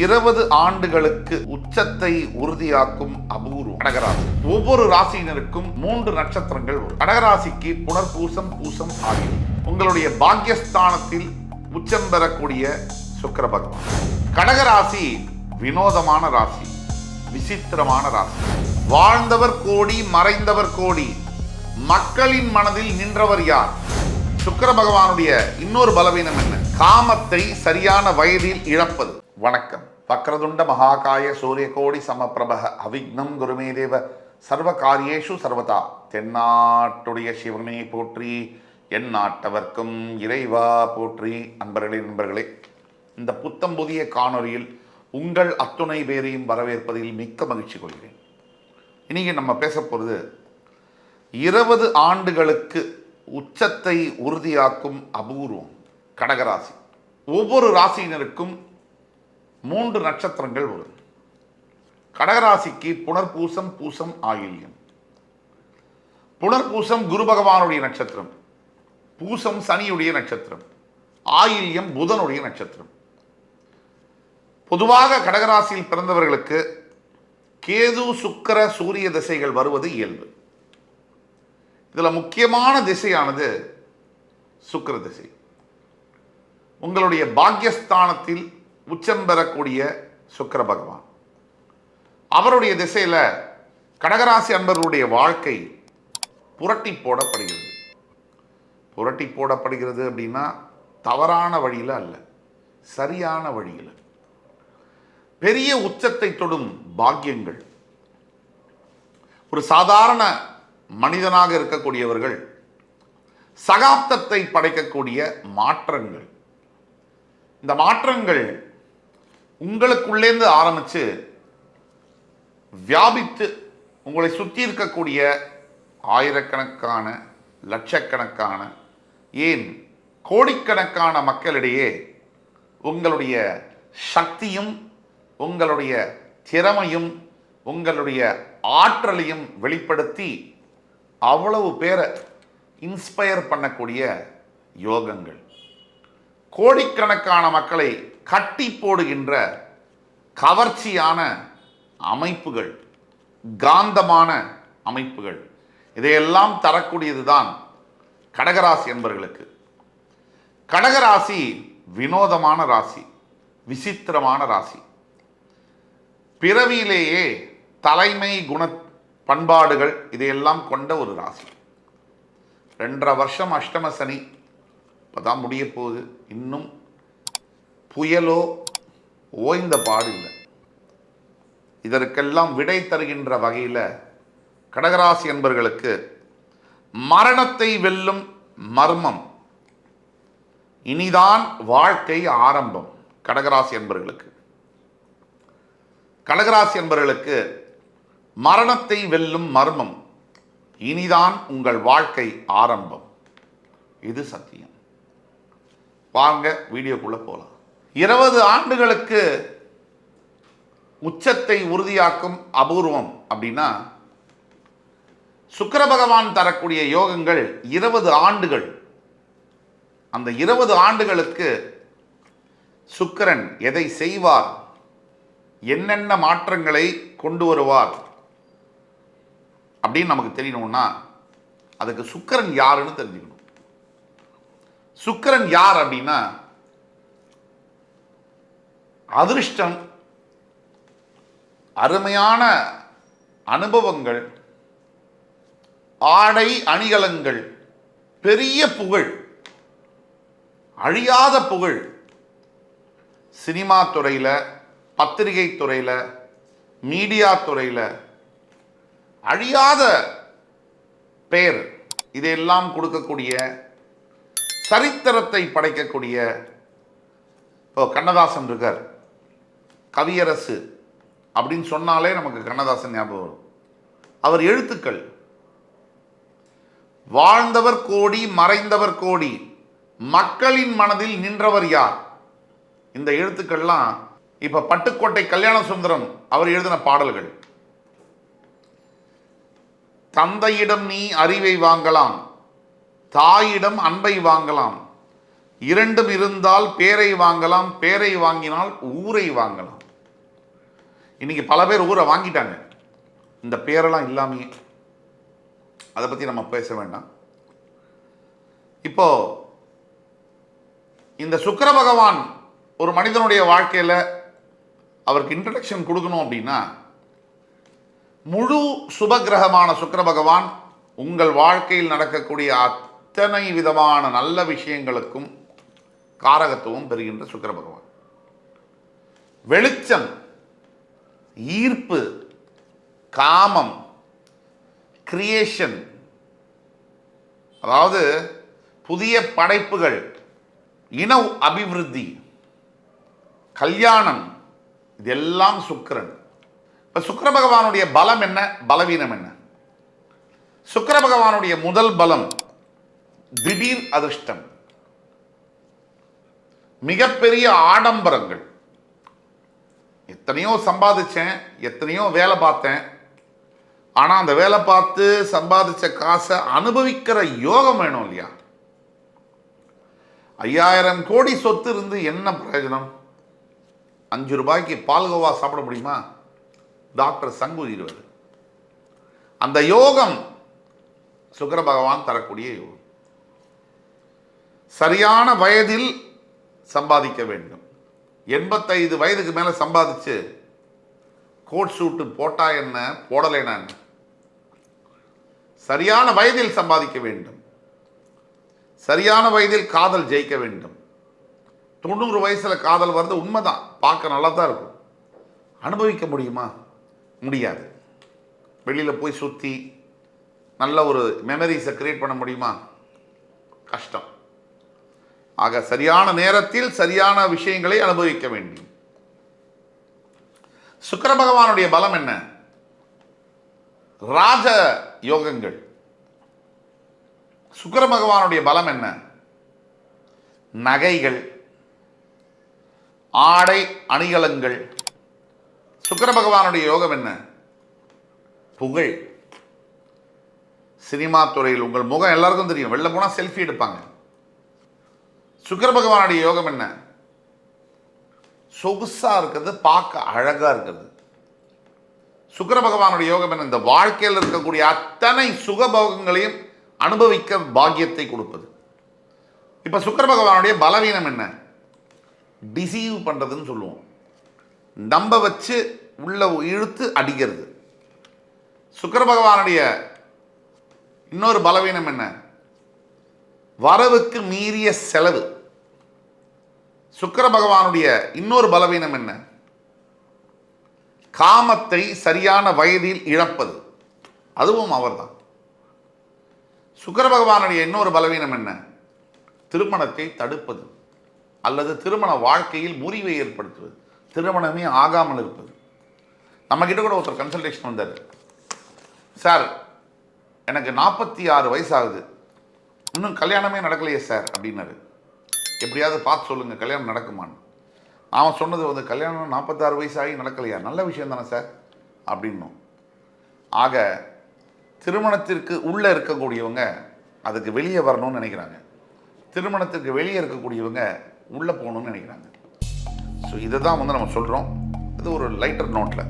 இருபது ஆண்டுகளுக்கு உச்சத்தை உறுதியாக்கும் அபூர்வம். கடகராசி. ஒவ்வொரு ராசியினருக்கும் மூன்று நட்சத்திரங்கள் வரும். கடகராசிக்கு புனர்பூசம் பூசம் ஆகியவை. உங்களுடைய பாக்கியஸ்தானத்தில் உச்சம் பெறக்கூடிய சுக்கர பகவான். கடகராசி வினோதமான ராசி விசித்திரமான ராசி. வாழ்ந்தவர் கோடி மறைந்தவர் கோடி. மக்களின் மனதில் நின்றவர் யார்? சுக்கர பகவானுடைய இன்னொரு பலவீனம் என்ன? காமத்தை சரியான வயதில் இழப்பது. வணக்கம். வக்ரதுண்ட மகாகாய சூரியகோடி சமப்பிரப அவிக்னம் குருமே தேவ. சர்வ காரியேஷு சர்வதா. தென்னாட்டுடைய சிவனை போற்றி என் நாட்டவர்க்கும் இறைவா போற்றி. அன்பர்களே நண்பர்களே இந்த புத்தம் புதிய காணொளியில் உங்கள் அத்துணை பேரையும் வரவேற்பதில் மிக்க மகிழ்ச்சி கொள்கிறேன். இன்னைக்கு நம்ம பேச போகிறது இருபது ஆண்டுகளுக்கு உச்சத்தை உறுதியாக்கும் அபூர்வம் கடகராசி. ஒவ்வொரு ராசியினருக்கும் மூன்று நட்சத்திரங்கள் வரும் கடகராசிக்கு புனர்பூசம் பூசம் ஆயில்யம். புனர்பூசம் குரு பகவானுடைய நட்சத்திரம். பூசம் சனியுடைய நட்சத்திரம். ஆயில்யம் புதனுடைய நட்சத்திரம். பொதுவாக கடகராசியில் பிறந்தவர்களுக்கு கேது சுக்கிர சூரிய திசைகள் வருவது இயல்பு. இதில் முக்கியமான திசையானது சுக்கிர திசை. உங்களுடைய பாக்கியஸ்தானத்தில் உச்சம் பெறக்கூடிய சுக்கர பகவான். அவருடைய திசையில் கடகராசி அன்பர்களுடைய வாழ்க்கை புரட்டி போடப்படுகிறது. புரட்டி போடப்படுகிறது அப்படின்னா தவறான வழியில் அல்ல சரியான வழியில். பெரிய உச்சத்தை தொடும் பாக்கியங்கள். ஒரு சாதாரண மனிதனாக இருக்கக்கூடியவர்கள் சகாப்தத்தை படைக்கக்கூடிய மாற்றங்கள். இந்த மாற்றங்கள் உங்களுக்குள்ளேருந்து ஆரம்பித்து வியாபித்து உங்களை சுற்றி இருக்கக்கூடிய ஆயிரக்கணக்கான லட்சக்கணக்கான ஏன் கோடிக்கணக்கான மக்களிடையே உங்களுடைய சக்தியும் உங்களுடைய திறமையும் உங்களுடைய ஆற்றலையும் வெளிப்படுத்தி அவ்வளவு பேரை இன்ஸ்பயர் பண்ணக்கூடிய யோகங்கள். கோடிக்கணக்கான மக்களை கட்டி போடுகின்ற கவர்ச்சியான அமைப்புகள் காந்தமான அமைப்புகள் இதையெல்லாம் தரக்கூடியது தான் கடகராசி என்பவர்களுக்கு கடகராசி வினோதமான ராசி விசித்திரமான ராசி. பிறவியிலேயே தலைமை குண பண்பாடுகள் இதையெல்லாம் கொண்ட ஒரு ராசி. ரெண்டரை வருஷம் அஷ்டம சனி இப்போ தான் முடிய போகுது. இன்னும் புயலோ ஓய்ந்த பாடில்லை. இதற்கெல்லாம் விடை தருகின்ற வகையில் கடகராசி என்பர்களுக்கு மரணத்தை வெல்லும் மர்மம். இனிதான் வாழ்க்கை ஆரம்பம் கடகராசி என்பர்களுக்கு. கடகராசி என்பர்களுக்கு மரணத்தை வெல்லும் மர்மம். இனிதான் உங்கள் வாழ்க்கை ஆரம்பம். இது சத்தியம். வாங்க வீடியோக்குள்ளே போகலாம் இருபது ஆண்டுகளுக்கு உச்சத்தை உறுதியாக்கும் அபூர்வம் அப்படின்னா சுக்கர பகவான் தரக்கூடிய யோகங்கள் இருபது ஆண்டுகள். அந்த இருபது ஆண்டுகளுக்கு சுக்கிரன் எதை செய்வார்? என்னென்ன மாற்றங்களை கொண்டு வருவார்? அப்படின்னு நமக்கு தெரியணும்னா அதுக்கு சுக்கிரன் யாருன்னு தெரிஞ்சுக்கணும். சுக்கிரன் யார் அப்படின்னா அதிர்ஷ்டம் அருமையான அனுபவங்கள் ஆடை அணிகலங்கள் பெரிய புகழ் அழியாத புகழ். சினிமா துறையில் பத்திரிகை துறையில் மீடியா துறையில் அழியாத பெயர் இதையெல்லாம் கொடுக்கக்கூடிய சரித்திரத்தை படைக்கக்கூடிய இப்போ கண்ணதாசன் இருக்கார். கவியரசு அப்படின்னு சொன்னாலே நமக்கு கண்ணதாசன் ஞாபகம் வரும். அவர் எழுத்துக்கள் வாழ்ந்தவர் கோடி மறைந்தவர் கோடி மக்களின் மனதில் நின்றவர் யார்? இந்த எழுத்துக்கள்லாம் இப்ப பட்டுக்கோட்டை கல்யாண சுந்தரம் அவர் எழுதின பாடல்கள். தந்தையிடம் நீ அறிவை வாங்கலாம் தாயிடம் அன்பை வாங்கலாம் இரண்டும் இருந்தால் பேரை வாங்கலாம் பேரை வாங்கினால் ஊரை வாங்கலாம். இன்னைக்கு பல பேர் ஊரை வாங்கிட்டாங்க. இந்த பேரெல்லாம் இல்லாமையே. அதை பற்றி நம்ம பேச வேண்டாம். இப்போ இந்த சுக்கர பகவான் ஒரு மனிதனுடைய வாழ்க்கையில் அவருக்கு இன்ட்ரடக்ஷன் கொடுக்கணும் அப்படின்னா முழு சுபகிரகமான சுக்கர பகவான் உங்கள் வாழ்க்கையில் நடக்கக்கூடிய அத்தனை விதமான நல்ல விஷயங்களுக்கும் காரகத்துவம் பெறுகின்ற சுக்கர பகவான். வெளிச்சம் ஈர்ப்பு காமம் கிரியேஷன் அதாவது புதிய படைப்புகள் இன அபிவிருத்தி கல்யாணம் இதெல்லாம் சுக்கரன். இப்போ சுக்கர பகவானுடைய பலம் என்ன? பலவீனம் என்ன? சுக்கர பகவானுடைய முதல் பலம் திடீர் அதிர்ஷ்டம். மிகப்பெரிய ஆடம்பரங்கள். எத்தனையோ சம்பாதிச்சேன் எத்தனையோ வேலை பார்த்தேன். ஆனா அந்த வேலை பார்த்து சம்பாதிச்ச காசை அனுபவிக்கிற யோகம் வேணும் இல்லையா? ஐயாயிரம் கோடி சொத்து இருந்து என்ன பிரயோஜனம்? அஞ்சு ரூபாய்க்கு பால்கோவா சாப்பிட முடியுமா? டாக்டர் சங்கு இருவர். அந்த யோகம் சுக்கர பகவான் தரக்கூடிய யோகம். சரியான வயதில் சம்பாதிக்க வேண்டும். எண்பத்தைந்து வயதுக்கு மேலே சம்பாதிச்சு கோட் சூட்டு போட்டா என்ன? போடலைனா என்ன சரியான வயதில் சம்பாதிக்க வேண்டும். சரியான வயதில் காதல் ஜெயிக்க வேண்டும். தொண்ணூறு வயசில் காதல் வர்றது உண்மைதான். பார்க்க நல்லா தான் இருக்கும். அனுபவிக்க முடியுமா? முடியாது. வெளியில் போய் சுற்றி நல்ல ஒரு மெமரிஸை கிரியேட் பண்ண முடியுமா? கஷ்டம். ஆக சரியான நேரத்தில் சரியான விஷயங்களை அனுபவிக்க வேண்டும். சுக்கர பகவானுடைய பலம் என்ன? ராஜ யோகங்கள். சுக்கர பகவானுடைய பலம் என்ன? நகைகள். ஆடை அணிகலங்கள் சுக்கர பகவானுடைய யோகம் என்ன? புகழ். சினிமா துறையில் உங்கள் முகம் எல்லாருக்கும் தெரியும். வெளில போனால் செல்ஃபி எடுப்பாங்க. சுக்கர பகவானுடைய யோகம் என்ன? சொகுசா இருக்கிறது பார்க்க அழகா இருக்கிறது. சுக்கர பகவானுடைய யோகம் என்ன? இந்த வாழ்க்கையில் இருக்கக்கூடிய அத்தனை சுகபோகங்களையும் அனுபவிக்க பாக்கியத்தை கொடுப்பது. இப்ப சுக்கர பகவானுடைய பலவீனம் என்ன? டிசீவ் பண்றதுன்னு சொல்லுவோம். நம்ப வச்சு உள்ள இழுத்து அடிக்கிறது. சுக்கர பகவானுடைய இன்னொரு பலவீனம் என்ன? வரவுக்கு மீறிய செலவு. சுக்கர பகவானுடைய இன்னொரு பலவீனம் என்ன? காமத்தை சரியான வயதில் இழப்பது. அதுவும் அவர்தான். சுக்கர பகவானுடைய இன்னொரு பலவீனம் என்ன? திருமணத்தை தடுப்பது. அல்லது திருமண வாழ்க்கையில் முறிவை ஏற்படுத்துவது. திருமணமே ஆகாமல் இருப்பது. நம்மக்கிட்ட கூட ஒருத்தர் கன்சல்டேஷன் வந்தார். சார் எனக்கு நாற்பத்தி ஆறு வயசாகுது. இன்னும் கல்யாணமே நடக்கலையே சார் அப்படின்னாரு. எப்படியாவது பார்த்து சொல்லுங்கள் கல்யாணம் நடக்குமான்னு. அவன் சொன்னது வந்து கல்யாணம் நாற்பத்தாறு வயசாகி நடக்கலையா? நல்ல விஷயம் தானே சார் அப்படின்னும். ஆக திருமணத்திற்கு உள்ளே இருக்கக்கூடியவங்க அதுக்கு வெளியே வரணும்னு நினைக்கிறாங்க. திருமணத்திற்கு வெளியே இருக்கக்கூடியவங்க உள்ளே போகணும்னு நினைக்கிறாங்க. ஸோ இதை தான் வந்து நம்ம சொல்கிறோம் இது ஒரு லைட்டர் நோட்டில்